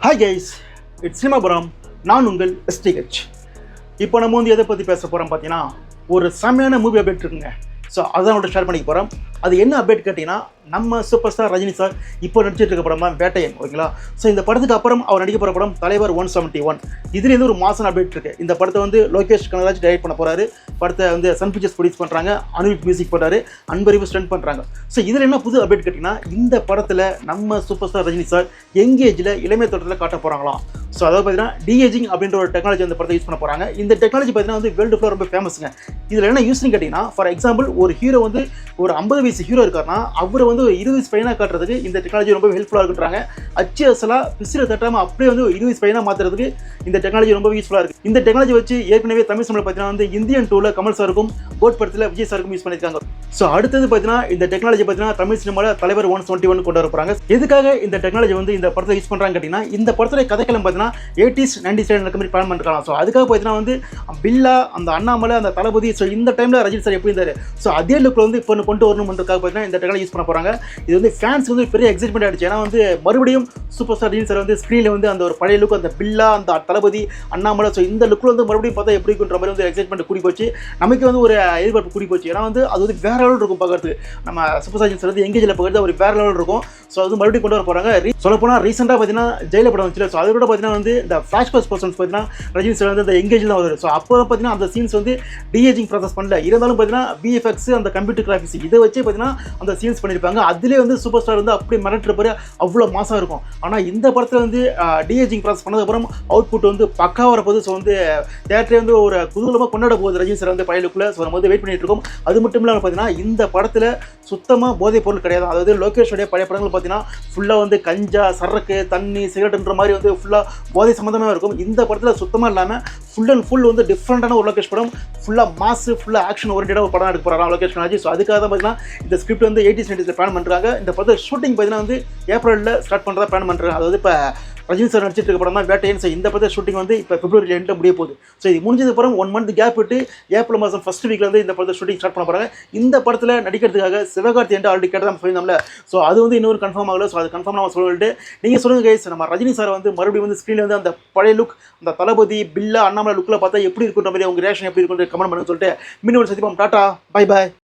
Hi guys it's சினிமாபுரம் நான் உங்கள் எஸ்டிஹெச் இப்போ நம்ம வந்து எதை பற்றி பேச போகிறோம் பார்த்தீங்கன்னா ஒரு செம்மையான மூவி அப்டேட் இருக்குங்க. ஸோ அதான் உங்கள்ட்ட ஷேர் பண்ணிக்க போகிறோம் அது என்ன அப்டேட் கேட்டிங்கன்னா நம்ம சூப்பர் ஸ்டார் ரஜினி சார் இப்போ நடிச்சிட்டு இருக்க படம் தான் வேட்டையன் ஓகேங்களா? ஸோ இந்த படத்துக்கு அப்புறம் அவர் நடிக்க போகிற படம் தலைவர் ஒன் செவன்ட்டி ஒன் இதுலேருந்து ஒரு மாதம் அப்டேட் இருக்குது இந்த படத்தை வந்து லோகேஷ் கனராஜ் டைரக்ட் பண்ண போகிறாரு படத்தை வந்து சன் பிக்சர்ஸ் ப்ரொடியூஸ் பண்ணுறாங்க அனுவிக் மியூசிக் பண்ணுறாரு அன்பறிவு ஸ்டென்ட் பண்ணுறாங்க ஸோ இதில் என்ன புது அப்டேட் கேட்டிங்கன்னா இந்த படத்தில் நம்ம சூப்பர் ஸ்டார் ரஜினி சார் எங்கேஜில் இளமை தோட்டத்தில் காட்ட போகிறாங்களாம் ஸோ அதாவது பார்த்தீங்கன்னா டிஏஜிங் அப்படின்ற ஒரு டெக்னாலஜி அந்த படத்தை யூஸ் பண்ண போகிறாங்க இந்த டெக்னாலஜி பார்த்தீங்கன்னா வந்து வேர்ல்டு ஃபுல்லாக ரொம்ப ஃபேமஸுங்க இதில் என்ன யூஸ்னு கேட்டிங்கன்னா ஃபார் எக்ஸாம்பிள் ஒரு ஹீரோ வந்து ஒரு ஐம்பது வயசு ஹீரோ இருக்காருன்னா அவரை வந்து ஒரு இருபது வயசு பையனாக காட்டுறதுக்கு இந்த டெக்னாலஜி ரொம்ப ஹெல்ப்ஃபுல்லாக இருக்குன்றாங்க. அச்சு அசலாக பிசிற தட்டாமல் அப்படியே வந்து ஒரு இருபது வயசு பையனாக மாற்றுறதுக்கு இந்த டெக்னாலஜி ரொம்ப யூஸ்ஃபுல்லாக இருக்குது இந்த டெக்னாலஜி வச்சு ஏற்கனவே தமிழ் சமையல் பார்த்தீங்கன்னா வந்து இந்தியன் டூவில் கமல் சாருக்கும் போட் படத்தில் விஜய் சாருக்கும் யூஸ் பண்ணியிருக்காங்க ஸோ அடுத்தது பார்த்தீங்கன்னா இந்த டெக்னாலஜி பார்த்தீங்கன்னா தமிழ் சினிமாவில் தலைவர் ஒன் டுவெண்ட்டி ஒன் கொண்டு வர போகிறாங்க எதுக்காக இந்த டெக்னாலஜி வந்து இந்த படத்தை யூஸ் பண்ணுறாங்க கேட்டிங்கன்னா இந்த படத்துல கதைக்களம் பார்த்தீங்கன்னா எயிட்டிஸ் நைன்டி சைடு நடக்க மாதிரி பிளான் பண்ணிருக்கலாம் ஸோ அதுக்காக பார்த்தீங்கன்னா வந்து பில்லா அந்த அண்ணாமலை அந்த தளபதி ஸோ இந்த டைமில் ரஜினி சார் எப்படி இருந்தார்? ஸோ அதே லுக்கில் வந்து இப்போ கொண்டு வரணுன்றதுக்காக பார்த்தீங்கன்னா இந்த டெக்னாலஜி யூஸ் பண்ண போகிறாங்க இது வந்து ஃபேன்ஸ் வந்து பெரிய எக்ஸைட்மெண்ட் ஆகிடுச்சு ஏன்னா வந்து மறுபடியும் சூப்பர் ஸ்டார் ரஜினி சார் வந்து ஸ்க்ரீனில் வந்து அந்த ஒரு பழைய லுக் அந்த பில்லா அந்த தளபதி அண்ணாமலை ஸோ இந்த லுக்கில் வந்து மறுபடியும் பார்த்தா எப்படி இருக்குன்ற மாதிரி வந்து எக்ஸைட்மெண்ட் கூடி போச்சு. நமக்கு வந்து ஒரு எதிர்பார்ப்பு கூடி போச்சு. ஏன்னா வந்து அது வந்து வேற லெவல் இருக்கும் பார்க்கறதுக்கு. நம்ம சூப்பர் ஸ்டார் ரஜினி எங்கேஜில் பார்க்கறது ஒரு வேற லெவல் இருக்கும். ஸோ அது மறுபடியும் கொண்டு வர போகிறாங்க சொல்லப்போனால் ரீசெண்டாக பார்த்தீங்கன்னா ஜெயில படம் வந்துச்சு ஸோ அதோட பார்த்தீங்கன்னா வந்து இந்த ஃப்ளாஷ் பாஸ் பர்சன்ஸ் பார்த்தீங்கன்னா ரஜினி சார் வந்து அந்த எங்கேஜில் தான் வருது ஸோ அப்போ பார்த்தீங்கன்னா அந்த சீன்ஸ் வந்து டிஏஜிங் ப்ராசஸ் பண்ணல. இருந்தாலும் பார்த்தீங்கன்னா விஎஃப்எக்ஸ் அந்த கம்ப்யூட்டர் கிராஃபிக்ஸ் இதை வச்சே பார்த்தீங்கன்னா அந்த சீன்ஸ் பண்ணியிருப்பாங்க அதிலே வந்து சூப்பர் ஸ்டார் வந்து அப்படியே மிரட்டுறப்ப அவ்வளோ மாசாக இருக்கும். ஆனால் இந்த படத்தில் வந்து டிஏஜிங் ப்ராசஸ் பண்ணதுக்கப்புறம் அவுட்புட் வந்து பக்கா வரப்போகுது. ஸோ வந்து தேட்டரே வந்து ஒரு குதூகலமாக கொண்டாட போகுது ரஜினி சார் வந்து பயலுக்குள்ளே ஸோ நம்ம வந்து வெயிட் பண்ணிட்டு இருக்கோம். அது மட்டும் இல்லாமல் பார்த்தீங்கன்னா இந்த படத்தில் சுத்தமாக போதைப் பொருள் கிடையாது. அதாவது லோகேஷோடைய பழைய படங்கள் பார்த்தீங்கன்னா ஃபுல்லாக வந்து கஞ்சா சரக்கு தண்ணி சிகரெட்டுன்ற மாதிரி வந்து ஃபுல்லாக போதை சம்மந்தமாக இருக்கும். இந்த படத்தில் சுத்தமாக இல்லாமல் ஃபுல் அண்ட் ஃபுல் வந்து டிஃப்ரெண்ட்டான ஒரு லோகேஷ் படம் ஃபுல்லாக மாசு ஃபுல்லாக ஆக்ஷன் ஓரியன்டாக ஒரு படம் எடுக்க போகிறாங்க லோகேஷ் கனாஜி ஸோ அதுக்காக தான் பார்த்தீங்கன்னா இந்த ஸ்கிரிப்ட் வந்து எயிட்டிஸ் நைன்டிஸில் பிளான் பண்ணுறாங்க இந்த படத்தில் ஷூட்டிங் பார்த்தீங்கன்னா வந்து ஏப்ரலில் ஸ்டார்ட் பண்ணுறதா பிளான் பண்ணுறாங்க அதாவது இப்போ ரஜினி சார் நடிச்சிட்டு இருக்க படம் தான் வேட்டையன். சார் இந்த படத்தை ஷூட்டிங் வந்து இப்போ பிப்ரவரி எண்டில் முடிய போகுது. ஸோ இது முடிஞ்சது அப்புறம் ஒன் மந்த் கேப் விட்டு ஏப்ரல் மாதம் ஃபஸ்ட் வீக்கில் வந்து இந்த படத்தை ஷூட்டிங் ஸ்டார்ட் பண்ண போகிறாங்க இந்த படத்தில் நடிக்கிறதுக்காக சிவகார்த்தி என்று ஆல்ரெடி கேட்டு நம்ம சொல்லியிருந்தோம்ல. ஸோ அது வந்து இன்னொரு கன்ஃபார்ம் ஆகல. ஸோ அது கன்ஃபார்ம் நம்ம சொல்லிட்டு நீங்கள் சொல்லுங்கள் கைஸ் நம்ம ரஜினி சார் வந்து மறுபடியும் வந்து ஸ்க்ரீனில் வந்து அந்த பழைய லுக் அந்த தளபதி பில்லா அண்ணாமலை லுக்கில் பார்த்தா எப்படி இருக்குன்ற மாதிரி உங்கள் ரேஷன் எப்படி இருக்குன்ற கமெண்ட் பண்ணி சொல்லிட்டு மீண்டும் சத்தியமாக டாட்டா பை பாய்